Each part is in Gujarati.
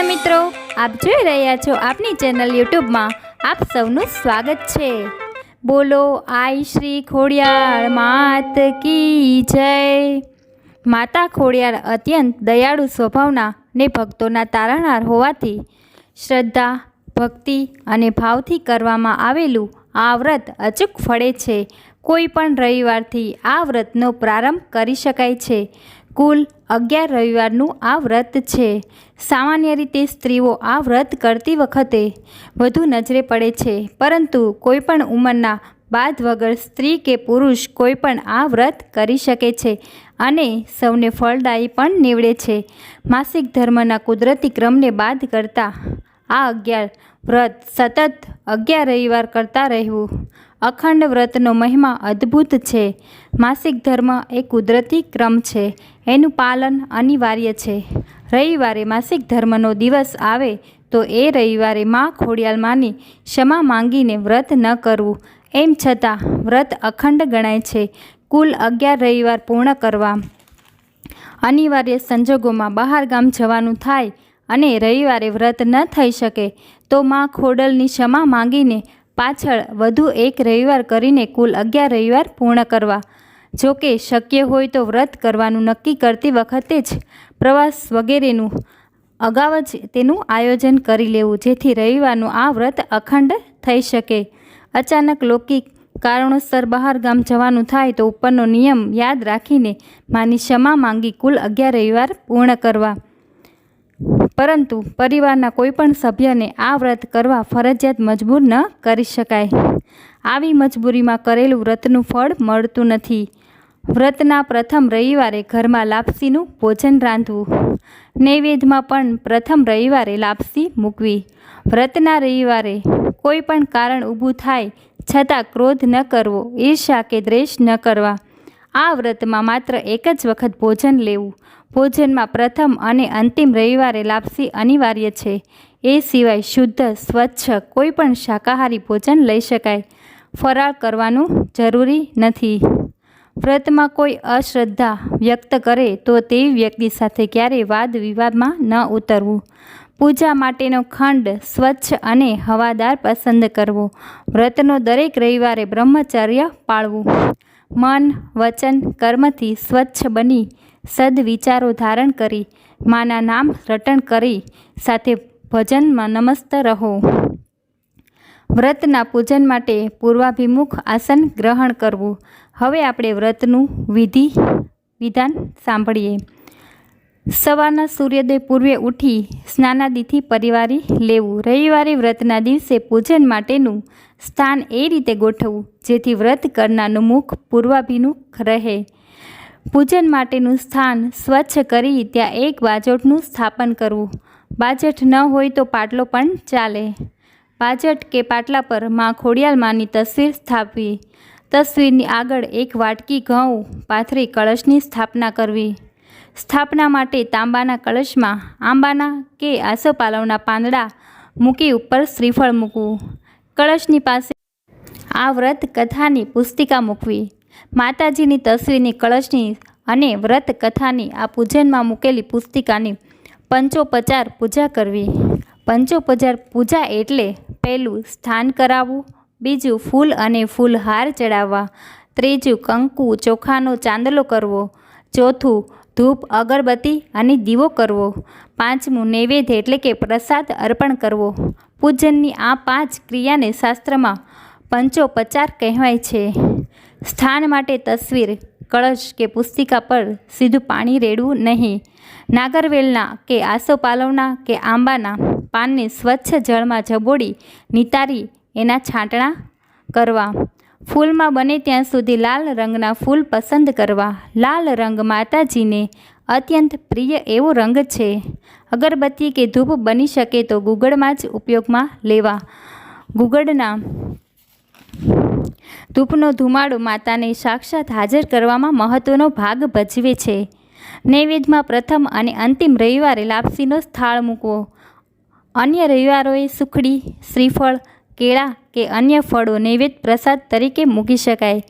કૃષ્ણ મિત્રો, આપ જોઈ રહ્યા છો આપની ચેનલ યુટ્યુબમાં આપ સૌનું સ્વાગત છે. બોલો, આઈ શ્રી ખોડિયાર માત કી જય. માતા ખોડિયાર અત્યંત દયાળુ સ્વભાવના ને ભક્તોના તારણહાર હોવાથી શ્રદ્ધા, ભક્તિ અને ભાવથી કરવામાં આવેલું આ વ્રત અચૂક ફળે છે. કોઈ પણ રવિવારથી આ વ્રતનો પ્રારંભ કરી શકાય છે. કુલ અગિયાર રવિવારનું આ વ્રત છે. સામાન્ય રીતે સ્ત્રીઓ આ વ્રત કરતી વખતે વધુ નજરે પડે છે, પરંતુ કોઈપણ ઉંમરના બાદ વગર સ્ત્રી કે પુરુષ કોઈપણ આ વ્રત કરી શકે છે અને સૌને ફળદાયી પણ નીવડે છે. માસિક ધર્મના કુદરતી ક્રમને બાદ કરતા આ અગિયાર વ્રત સતત અગિયાર રવિવાર કરતા રહેવું. અખંડ વ્રતનો મહિમા અદ્ભુત છે. માસિક ધર્મ એ કુદરતી ક્રમ છે. એનું પાલન અનિવાર્ય છે. રવિવારે માસિક ધર્મનો દિવસ આવે તો એ રવિવારે મા ખોડિયાલમાંની ક્ષમા માંગીને વ્રત ન કરવું. એમ છતાં વ્રત અખંડ ગણાય છે. કુલ અગિયાર રવિવાર પૂર્ણ કરવા. અનિવાર્ય સંજોગોમાં બહાર ગામ જવાનું થાય અને રવિવારે વ્રત ન થઈ શકે તો માં ખોડલની ક્ષમા માંગીને પાછળ વધુ એક રવિવાર કરીને કુલ અગિયાર રવિવાર પૂર્ણ કરવા. જો કે શક્ય હોય તો વ્રત કરવાનું નક્કી કરતી વખતે જ પ્રવાસ વગેરેનું અગાઉ જ તેનું આયોજન કરી લેવું, જેથી રવિવારનું આ વ્રત અખંડ થઈ શકે. અચાનક લૌકિક કારણોસર બહાર ગામ જવાનું થાય તો ઉપરનો નિયમ યાદ રાખીને માની ક્ષમા માંગી કુલ અગિયાર રવિવાર પૂર્ણ કરવા. પરંતુ પરિવારના કોઈપણ સભ્યને આ વ્રત કરવા ફરજિયાત મજબૂર ન કરી શકાય. આવી મજબૂરીમાં કરેલું વ્રતનું ફળ મળતું નથી. વ્રતના પ્રથમ રવિવારે ઘરમાં લાપસીનું ભોજન રાંધવું. નૈવેદ્યમાં પણ પ્રથમ રવિવારે લાપસી મૂકવી. વ્રતના રવિવારે કોઈ પણ કારણ ઊભું થાય છતાં ક્રોધ ન કરવો ઈર્ષા કે દ્વેષ ન કરવા. આ વ્રતમાં માત્ર એક જ વખત ભોજન લેવું. ભોજનમાં પ્રથમ અને અંતિમ રવિવારે લાપસી અનિવાર્ય છે. એ સિવાય શુદ્ધ, સ્વચ્છ કોઈપણ શાકાહારી ભોજન લઈ શકાય. ફરાળ કરવાનું જરૂરી નથી. વ્રતમાં કોઈ અશ્રદ્ધા વ્યક્ત કરે તો તેવી વ્યક્તિ સાથે ક્યારેય વાદ વિવાદમાં ન ઉતરવું. પૂજા માટેનો ખંડ સ્વચ્છ અને હવાદાર પસંદ કરવો. વ્રતનો દરેક રવિવારે બ્રહ્મચર્ય પાળવું. મન, વચન, કર્મથી સ્વચ્છ બની, સદવિચારો ધારણ કરી, માના નામ રટણ કરી, સાથે ભજનમાં નમસ્ત રહો. વ્રતના પૂજન માટે પૂર્વાભિમુખ આસન ગ્રહણ કરવું. હવે આપણે વ્રતનું વિધિ, વિધાન સાંભળીએ. સવારના સૂર્યોદય પૂર્વે ઉઠી સ્નાનાદિથી પરિવારી લેવું. રવિવારે વ્રતના દિવસે પૂજન માટેનું સ્થાન એ રીતે ગોઠવવું, જેથી વ્રત કરનારનું મુખ પૂર્વાભિમુખ રહે. પૂજન માટેનું સ્થાન સ્વચ્છ કરી ત્યાં એક બાજોટનું સ્થાપન કરવું. બાજટ ન હોય તો પાટલો પણ ચાલે. બાજટ કે પાટલા પરમાં ખોડિયાલમાંની તસવીર સ્થાપવી. તસવીરની આગળ એક વાટકી ઘઉં, પાથરી કળશની સ્થાપના કરવી. સ્થાપના માટે તાંબાના કળશમાં આંબાના કે આસોપાલવના પાંદડા મૂકી ઉપર શ્રીફળ મૂકવું. કળશની પાસે આ વ્રત કથાની પુસ્તિકા મૂકવી. માતાજીની તસવીરની કળશની અને વ્રત કથાની આ પૂજનમાં મૂકેલી પુસ્તિકાની પંચોપચાર પૂજા કરવી. પંચોપચાર પૂજા એટલે પહેલું સ્થાન કરાવવું, બીજું ફૂલ અને ફૂલહાર ચડાવવા, ત્રીજું કંકુ ચોખાનો ચાંદલો કરવો, ચોથું ધૂપ, અગરબત્તી અને દીવો કરવો. પાંચમું, નૈવેદ્ય એટલે કે પ્રસાદ અર્પણ કરવો. પૂજનની આ પાંચ ક્રિયાને શાસ્ત્રમાં પંચોપચાર કહેવાય છે. સ્થાન માટે તસવીર, કળશ કે પુસ્તિકા પર સીધું પાણી રેડવું નહીં. નાગરવેલના કે આસોપાલવના કે આંબાના પાનને સ્વચ્છ જળમાં જબોડી, નિતારી એના છાંટણા કરવા. ફૂલમાં બને ત્યાં સુધી લાલ રંગના ફૂલ પસંદ કરવા. લાલ રંગ માતાજીને અત્યંત પ્રિય એવો રંગ છે. અગરબત્તી કે ધૂપ બની શકે તો ગુગળમાં જ ઉપયોગમાં લેવા. ગુગળના ધૂપનો ધુમાડો માતાને સાક્ષાત હાજર કરવામાં મહત્ત્વનો ભાગ ભજવે છે. નૈવેદ્યમાં પ્રથમ અને અંતિમ રવિવારે લાપસીનો સ્થાળ મૂકવો. અન્ય રવિવારોએ સુખડી, શ્રીફળ, કેળા કે અન્ય ફળો નૈવેદ્ય પ્રસાદ તરીકે મૂકી શકાય.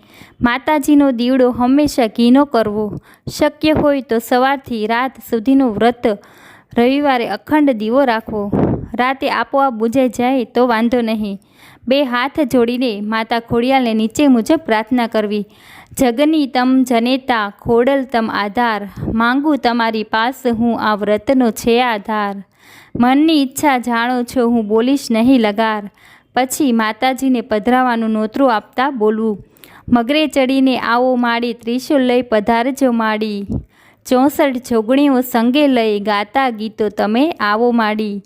માતાજીનો દીવડો હંમેશા ઘીનો કરવો. શક્ય હોય તો સવારથી રાત સુધીનું વ્રત, રવિવારે અખંડ દીવો રાખવો. રાતે આપોઆપ બુજાઈ જાય તો વાંધો નહીં. બે હાથ જોડીને માતા ખોડિયાલને નીચે મુજબ પ્રાર્થના કરવી. જગની તમ જનેતા, ખોડલ તમ આધાર. માંગુ તમારી પાસ હું આ વ્રતનો છે આધાર. મનની ઈચ્છા જાણો છો હું બોલીશ નહીં લગાર. પછી માતાજીને પધરાવાનું નોતરું આપતા બોલવું, મગરે ચડીને આવો માડી, ત્રિશુલ લઈ પધારજો માળી ચોસઠ જોગણીઓ સંગે લઈ ગાતા ગીતો તમે આવો માડી.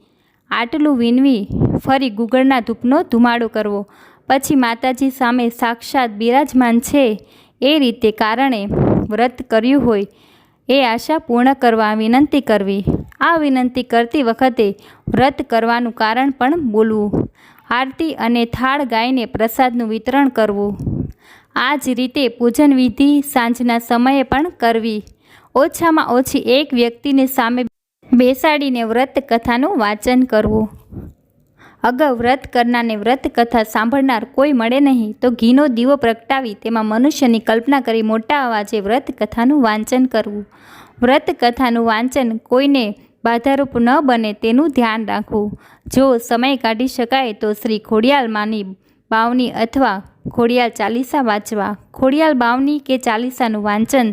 આટલું વિનવી ફરી ગુગળના ધૂપનો ધુમાડો કરવો. પછી માતાજી સામે સાક્ષાત બિરાજમાન છે. એ રીતે કારણે વ્રત કર્યું હોય, એ આશા પૂર્ણ કરવા વિનંતી કરવી. આ વિનંતી કરતી વખતે વ્રત કરવાનું કારણ પણ બોલવું. આરતી અને થાળ ગાઈને પ્રસાદનું વિતરણ કરવું. આ જ રીતે પૂજન વિધિ સાંજના સમયે પણ કરવી. ઓછામાં ઓછી એક વ્યક્તિને સામે બેસાડીને વ્રત કથાનું વાંચન કરવું. અગાઉ વ્રત કરનારને વ્રત કથા સાંભળનાર કોઈ મળે નહીં તો ઘીનો દીવો પ્રગટાવી તેમાં મનુષ્યની કલ્પના કરી મોટા અવાજે વ્રત કથાનું વાંચન કરવું. વ્રત કથાનું વાંચન કોઈને બાધારૂપ ન બને તેનું ધ્યાન રાખવું. જો સમય કાઢી શકાય તો શ્રી ખોડિયાલ માની બાવની અથવા ખોડિયાલ ચાલીસા વાંચવા. ખોડિયાલ બાવની કે ચાલીસાનું વાંચન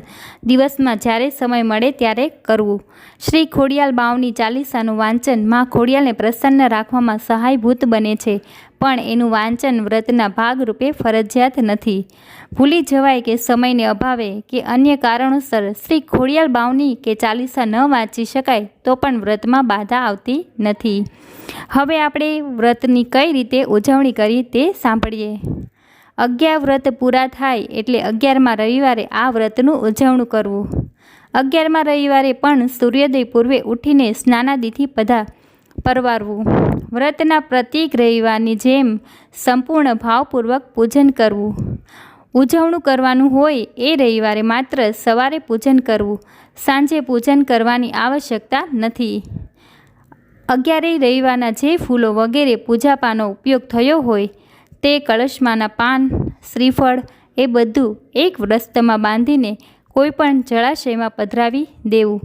દિવસમાં જ્યારે સમય મળે ત્યારે કરવું. શ્રી ખોડિયાલ બાવની ચાલીસાનું વાંચનમાં ખોડિયાલને પ્રસન્ન રાખવામાં સહાયભૂત બને છે, પણ એનું વાંચન વ્રતના ભાગરૂપે ફરજિયાત નથી. ભૂલી જવાય કે સમયને અભાવે કે અન્ય કારણોસર શ્રી ખોડિયાલ બાવની કે ચાલીસા ન વાંચી શકાય તો પણ વ્રતમાં બાધા આવતી નથી. હવે આપણે વ્રતની કઈ રીતે ઉજવણી કરી તે સાંભળીએ. અગિયાર વ્રત પૂરા થાય એટલે અગિયારમાં રવિવારે આ વ્રતનું ઉજવણું કરવું. અગિયારમાં રવિવારે પણ સૂર્યોદય પૂર્વે ઉઠીને સ્નાનાદિથી પધા પરવારવું. વ્રતના પ્રત્યેક રવિવારની જેમ સંપૂર્ણ ભાવપૂર્વક પૂજન કરવું. ઉજવણું કરવાનું હોય એ રવિવારે માત્ર સવારે પૂજન કરવું. સાંજે પૂજન કરવાની આવશ્યકતા નથી. અગિયારેય રવિવારના જે ફૂલો વગેરે પૂજાપાનો ઉપયોગ થયો હોય, તે કળશમાંના પાન, શ્રીફળ, એ બધું એક વ્રસ્તમાં બાંધીને કોઈપણ જળાશયમાં પધરાવી દેવું.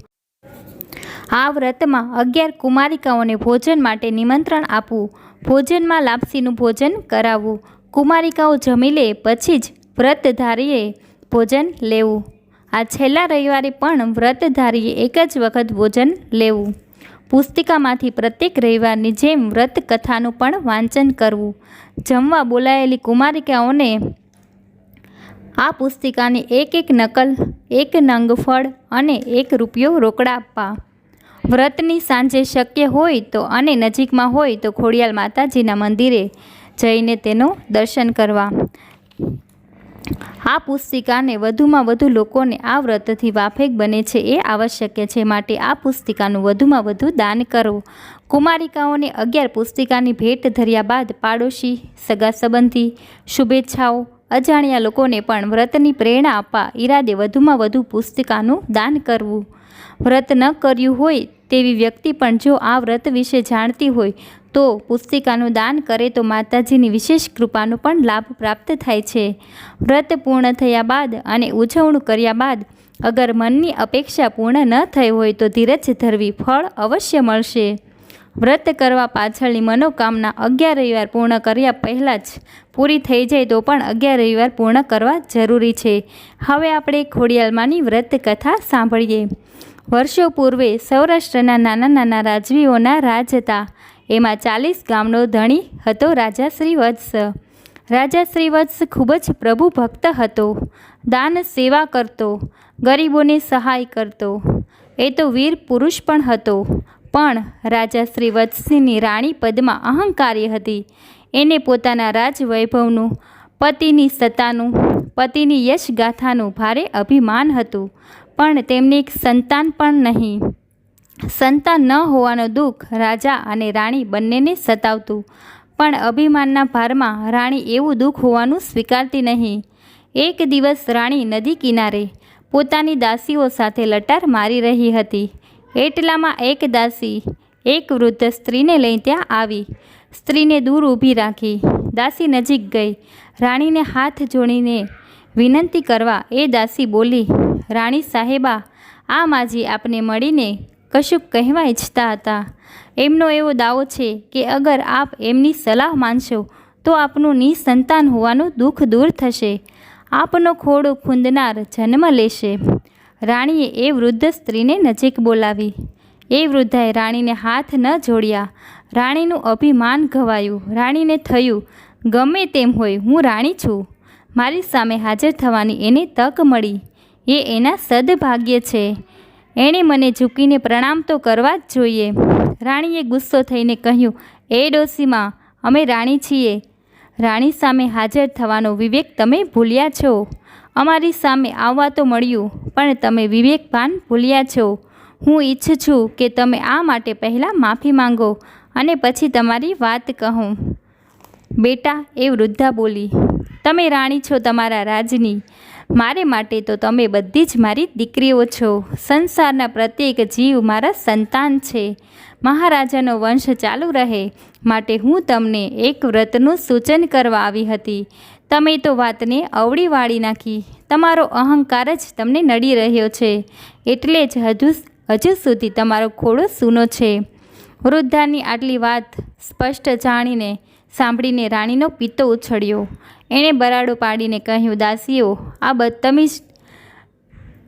આ વ્રતમાં અગિયાર કુમારિકાઓને ભોજન માટે નિમંત્રણ આપવું, ભોજનમાં લાપસીનું ભોજન કરાવવું, કુમારિકાઓ જમી લે પછી જ વ્રતધારીએ ભોજન લેવું. આ છેલ્લા રવિવારે પણ વ્રતધારીએ એક જ વખત ભોજન લેવું. પુસ્તિકામાંથી પ્રત્યેક રવિવારની જેમ વ્રત કથાનું પણ વાંચન કરવું. જમવા બોલાયેલી કુમારિકાઓને આ પુસ્તિકાની એક એક નકલ, એક નંગ ફળ અને એક રૂપિયો રોકડા આપવા. વ્રતની સાંજે શક્ય હોય તો અને નજીકમાં હોય તો ખોડિયાલ માતાજીના મંદિરે જઈને તેનું દર્શન કરવા. આ પુસ્તિકાને વધુમાં વધુ લોકોને આ વ્રતથી વાફેક બને છે એ આવશ્યક છે. માટે આ પુસ્તિકાનું વધુમાં વધુ દાન કરવું કુમારિકાઓને અગિયાર પુસ્તિકાની ભેટ ધર્યા બાદ પાડોશી, સગા સંબંધી, શુભેચ્છાઓ, અજાણ્યા લોકોને પણ વ્રતની પ્રેરણા આપવા ઈરાદે વધુમાં વધુ પુસ્તિકાનું દાન કરવું. વ્રત ન કર્યું હોય તેવી વ્યક્તિ પણ જો આ વ્રત વિશે જાણતી હોય તો પુસ્તિકાનું દાન કરે તો માતાજીની વિશેષ કૃપાનો પણ લાભ પ્રાપ્ત થાય છે. વ્રત પૂર્ણ થયા બાદ અને ઉજવણું કર્યા બાદ અગર મનની અપેક્ષા પૂર્ણ ન થઈ હોય તો ધીરજ ધરવી ફળ અવશ્ય મળશે. વ્રત કરવા પાછળની મનોકામના અગિયાર રવિવાર પૂર્ણ કર્યા પહેલાં જ પૂરી થઈ જાય તો પણ અગિયાર રવિવાર પૂર્ણ કરવા જરૂરી છે. હવે આપણે ખોડિયાલમાંની વ્રત કથા સાંભળીએ. વર્ષો પૂર્વે સૌરાષ્ટ્રના નાના નાના રાજવીઓના રાજ હતા. એમાં ચાલીસ ગામનો ધણી હતો રાજા શ્રી વત્સ રાજા શ્રી વત્સ ખૂબ જ પ્રભુ ભક્ત હતો. દાન, સેવા કરતો, ગરીબોને સહાય કરતો. એ તો વીર પુરુષ પણ હતો. પણ રાજા શ્રી વત્સની રાણી પદમાં અહંકારી હતી. એને પોતાના રાજવૈભવનું, પતિની સત્તાનું, પતિની યશગાથાનું ભારે અભિમાન હતું. પણ તેમને એક સંતાન પણ નહીં. સંતાન ન હોવાનું દુઃખ રાજા અને રાણી બંનેને સતાવતું. પણ અભિમાનના ભારમાં રાણી એવું દુઃખ હોવાનું સ્વીકારતી નહીં. એક દિવસ રાણી નદી કિનારે પોતાની દાસીઓ સાથે લટાર મારી રહી હતી. એટલામાં એક દાસી, એક વૃદ્ધ સ્ત્રીને લઈ ત્યાં આવી. સ્ત્રીને દૂર ઊભી રાખી. દાસી નજીક ગઈ. રાણીને હાથ જોડીને વિનંતી કરવા એ દાસી બોલી રાણી સાહેબા આ માજી આપને મળીને કશુંક કહેવા ઈચ્છતા હતા. એમનો એવો દાવો છે કે અગર આપ એમની સલાહ માનશો, તો આપનું નિસંતાન હોવાનું દુઃખ દૂર થશે. આપનો ખોડો ખૂંદનાર જન્મ લેશે. રાણીએ એ વૃદ્ધ સ્ત્રીને નજીક બોલાવી. એ વૃદ્ધાએ રાણીને હાથ ન જોડ્યા. રાણીનું અભિમાન ઘવાયું રાણીને થયું, ગમે તેમ હોય હું રાણી છું. મારી સામે હાજર થવાની એને તક મળી. એ એના સદભાગ્ય છે. એણે મને ઝૂકીને પ્રણામ તો કરવા જ જોઈએ. રાણીએ ગુસ્સો થઈને કહ્યું, એ ડોસીમાં, અમે રાણી છીએ. રાણી સામે હાજર થવાનો વિવેક તમે ભૂલ્યા છો. અમારી સામે આવવા તો મળ્યું, પણ તમે વિવેકભાન ભૂલ્યા છો. હું ઈચ્છું છું કે તમે આ માટે પહેલાં માફી માંગો અને પછી તમારી વાત કહું. બેટા, એ વૃદ્ધા બોલી, તમે રાણી છો તમારા રાજની. મારે માટે તો તમે બધી જ મારી દીકરીઓ છો. સંસારના પ્રત્યેક જીવ મારા સંતાન છે. મહારાજાનો વંશ ચાલુ રહે. માટે હું તમને એક વ્રતનું સૂચન કરવા આવી હતી. તમે તો વાતને અવળી વાળી નાખી. તમારો અહંકાર જ તમને નડી રહ્યો છે. એટલે જ હજુ હજુ સુધી તમારો ખોડો સૂનો છે. વૃદ્ધાની આટલી વાત સ્પષ્ટ જાણીને સાંભળીને રાણીનો પિત્તો ઉછળ્યો. એણે બરાડો પાડીને કહ્યું, દાસીઓ, આ બદતમીજ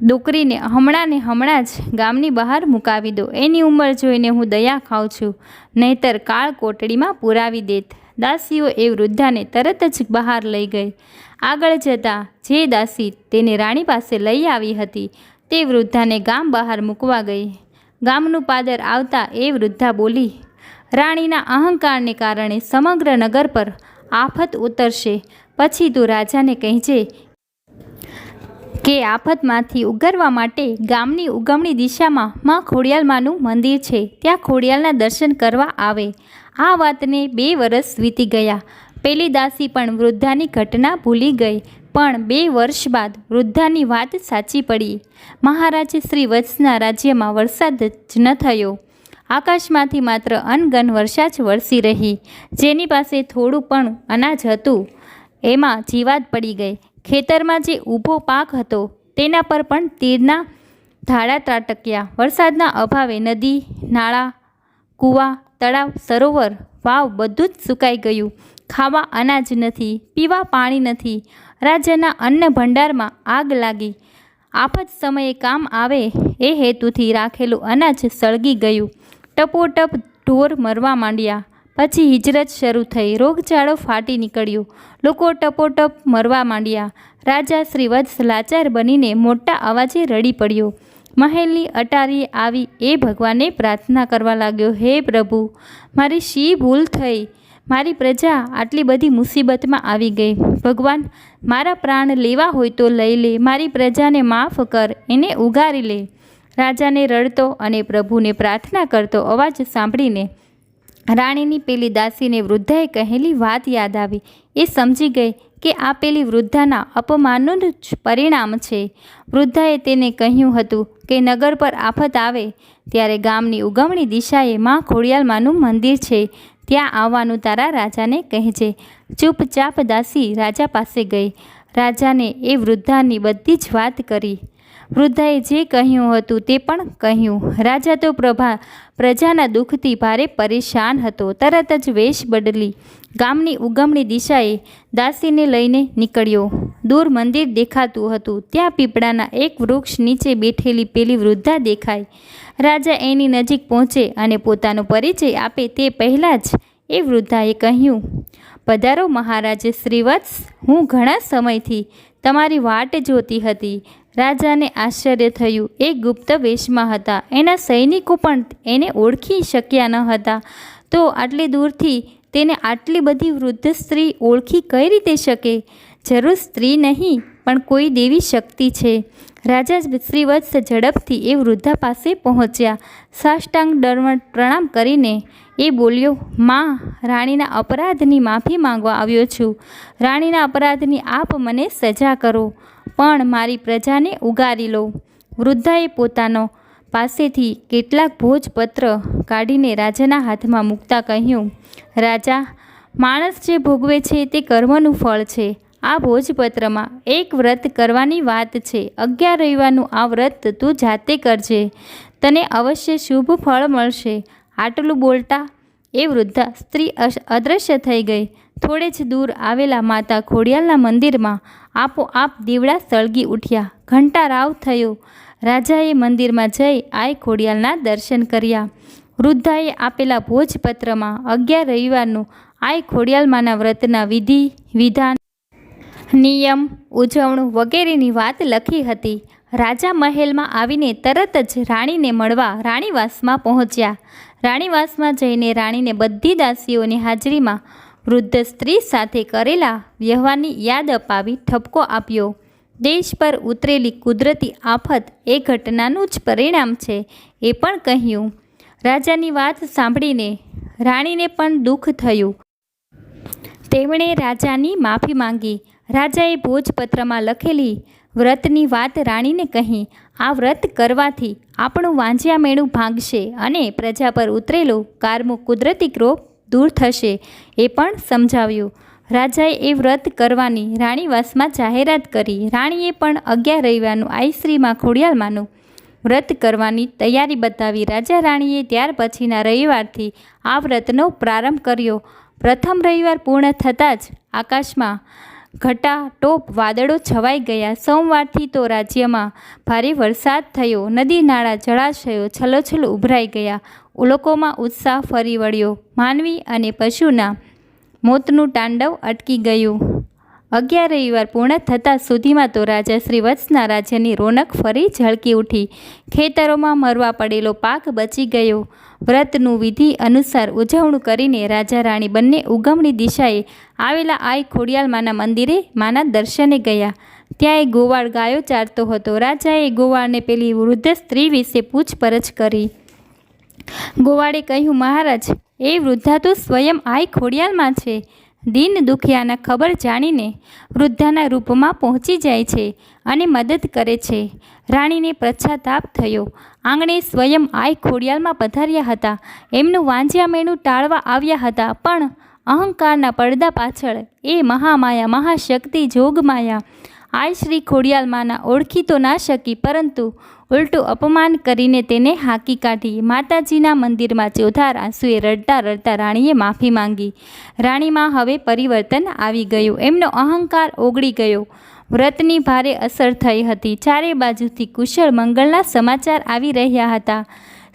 ડોકરીને હમણાં ને હમણાં જ ગામની બહાર મુકાવી દો. એની ઉંમર જોઈને હું દયા ખાઉં છું, નહીતર કાળ કોટડીમાં પુરાવી દેત. દાસીઓ એ વૃદ્ધાને તરત જ બહાર લઈ ગઈ. આગળ જતાં જે દાસી તેને રાણી પાસે લઈ આવી હતી, તે વૃદ્ધાને ગામ બહાર મૂકવા ગઈ. ગામનું પાદર આવતા એ વૃદ્ધા બોલી, રાણીના અહંકારને કારણે સમગ્ર નગર પર આફત ઉતરશે. પછી તું રાજાને કહેજે કે આફતમાંથી ઉગરવા માટે ગામની ઉગમણી દિશામાં માં ખોડિયાલમાનું મંદિર છે. ત્યાં ખોડિયાલના દર્શન કરવા આવે. આ વાતને બે વર્ષ વીતી ગયા. પેલી દાસી પણ વૃદ્ધાની ઘટના ભૂલી ગઈ. પણ બે વર્ષ બાદ વૃદ્ધાની વાત સાચી પડી. મહારાજ શ્રી વત્સના રાજ્યમાં વરસાદ જ ન થયો. આકાશમાંથી માત્ર અનગન વર્ષા જ વરસી રહી. જેની પાસે થોડું પણ અનાજ હતું. એમાં જીવાત પડી ગઈ. ખેતરમાં જે ઊભો પાક હતો, તેના પર પણ તીરના ધાડા ત્રાટક્યા. વરસાદના અભાવે નદી, નાળા, કૂવા, તળાવ, સરોવર, વાવ બધું જ સુકાઈ ગયું. ખાવા અનાજ નથી, પીવા પાણી નથી. રાજ્યના અન્ન ભંડારમાં આગ લાગી. આફત સમયે કામ આવે એ હેતુથી રાખેલું અનાજ સળગી ગયું. ટપોટપ ઢોર મરવા માંડ્યા. પછી હિજરત શરૂ થઈ. રોગચાળો ફાટી નીકળ્યો. લોકો ટપોટપ મરવા માંડ્યા. રાજા શ્રીવત્સ લાચાર બનીને મોટા અવાજે રડી પડ્યો. મહેલની અટારી આવી એ ભગવાને પ્રાર્થના કરવા લાગ્યો, હે પ્રભુ, મારી શી ભૂલ થઈ? મારી પ્રજા આટલી બધી મુસીબતમાં આવી ગઈ. ભગવાન, મારા પ્રાણ લેવા હોય તો લઈ લે. મારી પ્રજાને માફ કર, એને ઉગારી લે. રાજાને રડતો અને પ્રભુને પ્રાર્થના કરતો અવાજ સાંભળીને રાણીની પેલી દાસીને વૃદ્ધાએ કહેલી વાત યાદ આવી. એ સમજી ગઈ કે આ પેલી વૃદ્ધાના અપમાનનું જ પરિણામ છે. વૃદ્ધાએ તેને કહ્યું હતું કે નગર પર આફત આવે, ત્યારે ગામની ઉગમણી દિશાએ માં ખોડિયાલમાનું મંદિર છે. ત્યાં આવવાનું તારા રાજાને કહેજે. ચૂપચાપ દાસી રાજા પાસે ગઈ. રાજાને એ વૃદ્ધાની બધી જ વાત કરી. વૃદ્ધાએ જે કહ્યું હતું તે પણ કહ્યું. રાજા તો પ્રભા, પ્રજાના દુઃખથી ભારે પરેશાન હતો. તરત જ વેશ બદલી ગામની ઉગમણી દિશાએ દાસીને લઈને નીકળ્યો. દૂર મંદિર દેખાતું હતું. ત્યાં પીપળાના એક વૃક્ષ નીચે બેઠેલી પેલી વૃદ્ધા દેખાય રાજા એની નજીક પહોંચે અને પોતાનો પરિચય આપે તે પહેલાં જ એ વૃદ્ધાએ કહ્યું, પધારો મહારાજ શ્રીવત્સ, હું ઘણા સમયથી તમારી વાટ જોતી હતી. રાજાને આશ્ચર્ય થયું. એ ગુપ્ત વેશમાં હતા. એના સૈનિકો પણ એને ઓળખી શક્યા ન હતા. તો આટલી દૂરથી તેને આટલી બધી વૃદ્ધ સ્ત્રી ઓળખી કઈ રીતે શકે? જરૂર સ્ત્રી નહીં, પણ કોઈ દેવી શક્તિ છે. રાજા શ્રીવત્સ ઝડપથી એ વૃદ્ધા પાસે પહોંચ્યા. સાષ્ટાંગ દરવણ પ્રણામ કરીને એ બોલ્યો, માં, રાણીના અપરાધની માફી માંગવા આવ્યો છું. રાણીના અપરાધની આપ મને સજા કરો. પણ મારી પ્રજાને ઉગારી લઉં. વૃદ્ધાએ પોતાનો પાસેથી કેટલાક ભોજપત્ર કાઢીને રાજાના હાથમાં મૂકતા કહ્યું, રાજા, માણસ જે ભોગવે છે તે કર્મનું ફળ છે. આ ભોજપત્રમાં એક વ્રત કરવાની વાત છે. અગિયાર રવિવારનું આ વ્રત તું જાતે કરજે. તને અવશ્ય શુભ ફળ મળશે. આટલું બોલતા એ વૃદ્ધા સ્ત્રી અદૃશ્ય થઈ ગઈ. થોડે જ દૂર આવેલા માતા ખોડિયાલના મંદિરમાં આપોઆપ દીવડા સળગી ઉઠ્યા. ઘંટારાવ થયો. રાજાએ મંદિરમાં જઈ આઈ ખોડિયાલના દર્શન કર્યા. વૃદ્ધાએ આપેલા ભોજપત્રમાં અગિયાર રવિવારનું આઈ ખોડિયાલમાંના વ્રતના વિધિ, વિધાન, નિયમ, ઉજવણું વગેરેની વાત લખી હતી. રાજા મહેલમાં આવીને તરત જ રાણીને મળવા રાણીવાસમાં પહોંચ્યા. રાણીવાસમાં જઈને રાણીને બધી દાસીઓની હાજરીમાં વૃદ્ધ સ્ત્રી સાથે કરેલા વ્યવહારની યાદ અપાવી ઠપકો આપ્યો. દેશ પર ઉતરેલી કુદરતી આફત એ ઘટનાનું જ પરિણામ છે એ પણ કહ્યું. રાજાની વાત સાંભળીને રાણીને પણ દુઃખ થયું. તેમણે રાજાની માફી માંગી. રાજાએ ભોજપત્રમાં લખેલી વ્રતની વાત રાણીને કહી, આ વ્રત કરવાથી આપણું વાંજ્યા મેળું ભાંગશે અને પ્રજા પર ઉતરેલો કારમો કુદરતી ક્રોપ દૂર થશે. એ પણ સમજાવ્યું. રાજાએ એ વ્રત કરવાની રાણીવાસમાં જાહેરાત કરી. રાણીએ પણ અગિયાર રવિવારનું આઈશ્રીમાં ખોડિયાલમાંનું વ્રત કરવાની તૈયારી બતાવી. રાજા રાણીએ ત્યાર પછીના રવિવારથી આ વ્રતનો પ્રારંભ કર્યો. પ્રથમ રવિવાર પૂર્ણ થતાં જ આકાશમાં ઘટા, ટોપ, વાદળો છવાઈ ગયા. સોમવારથી તો રાજ્યમાં ભારે વરસાદ થયો. નદી નાળા જળાશયો છલોછલ ઉભરાઈ ગયા. લોકોમાં ઉત્સાહ ફરી વળ્યો. માનવી અને પશુના મોતનું તાંડવ અટકી ગયું. અગિયાર રવિવાર પૂર્ણ થતાં સુધીમાં તો રાજા શ્રી વત્સના રાજ્યની રોનક ફરી ઝળકી ઉઠી. ખેતરોમાં મરવા પડેલો પાક બચી ગયો. વ્રતનું વિધિ અનુસાર ઉજવણું કરીને રાજા રાણી બંને ઉગમણી દિશાએ આવેલા આઈ ખોડિયાલમાના મંદિરે માના દર્શને ગયા. ત્યાં એ ગોવાળ ગાયો ચારતો હતો. રાજાએ ગોવાળને પેલી વૃદ્ધ સ્ત્રી વિશે પૂછપરછ કરી. ગોવાળે કહ્યું, મહારાજ, એ વૃદ્ધા તો સ્વયં આઈ ખોડિયાલમાં છે. દીન દુખિયાના ખબર જાણીને વૃદ્ધાના રૂપમાં પહોંચી જાય છે અને મદદ કરે છે. રાણીને પ્રચ્છાતાપ થયો. આંગણે સ્વયં આઈ ખોડિયાલમાં પધાર્યા હતા. એમનું વાંજ્યા મેણું ટાળવા આવ્યા હતા, પણ અહંકારના પડદા પાછળ એ મહામાયા, મહાશક્તિ, જોગમાયા આઈ શ્રી ખોડિયાલમાના ઓળખી તો ના શકી, પરંતુ ઉલટું અપમાન કરીને તેને હાંકી કાઢી. માતાજીના મંદિરમાં ચોધાર આંસુએ રડતા રડતા રાણીએ માફી માંગી. રાણીમાં હવે પરિવર્તન આવી ગયું. એમનો અહંકાર ઓગળી ગયો. વ્રતની ભારે અસર થઈ હતી. ચારે બાજુથી કુશળ મંગળના સમાચાર આવી રહ્યા હતા.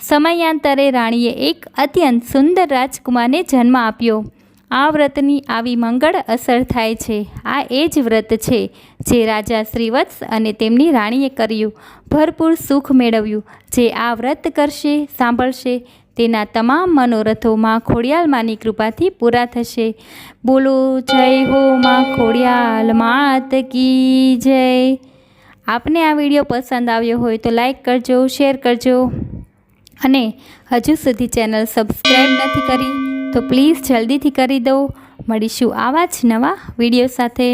સમયાંતરે રાણીએ એક અત્યંત સુંદર રાજકુમારને જન્મ આપ્યો. આ વ્રતની આવી મંગળ અસર થાય છે. આ એ જ વ્રત છે જે રાજા શ્રીવત્સ અને તેમની રાણીએ કર્યું. ભરપૂર સુખ મેળવ્યું. જે આ વ્રત કરશે, સાંભળશે, તેના તમામ મનોરથોમાં ખોડિયાલ માની કૃપાથી પૂરા થશે. બોલો, જય હો માં ખોડિયાલ, માત કી જય. આપને આ વીડિયો પસંદ આવ્યો હોય તો લાઈક કરજો, શેર કરજો. અને હજુ સુધી ચેનલ સબસ્ક્રાઈબ નથી કરી તો પ્લીઝ જલ્દીથી કરી દો મળીશું આવા જ નવા વીડિયો સાથે.